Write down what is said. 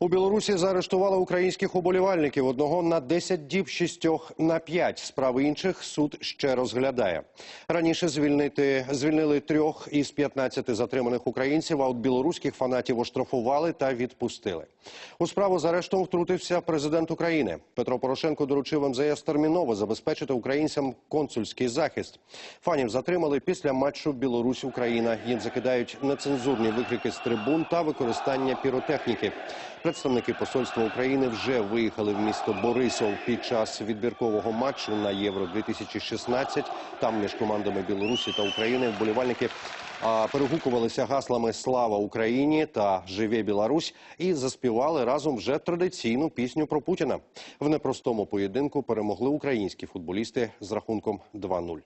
У Білорусі заарештували українських уболівальників одного на 10 діб, шістьох на 5. Справи інших суд ще розглядає. Раніше звільнити звільнили трьох із 15 затриманих українців. А от білоруських фанатів оштрафували та відпустили. У справу з арештом втрутився президент України. Петро Порошенко доручив МЗС терміново забезпечити українцям консульський захист. Фанів затримали після матчу Білорусь Україна. Їм закидають нецензурні викрики з трибун та використання піротехніки. Представники посольства України вже виїхали в місто Борисов під час відбіркового матчу на Євро 2016 Там між командами Білорусі та України вболівальники перегукувалися гаслами Слава Україні та Живе Білорусь і заспівали разом вже традиційну пісню про Путіна. В непростому поєдинку перемогли українські футболісти з рахунком 2-0.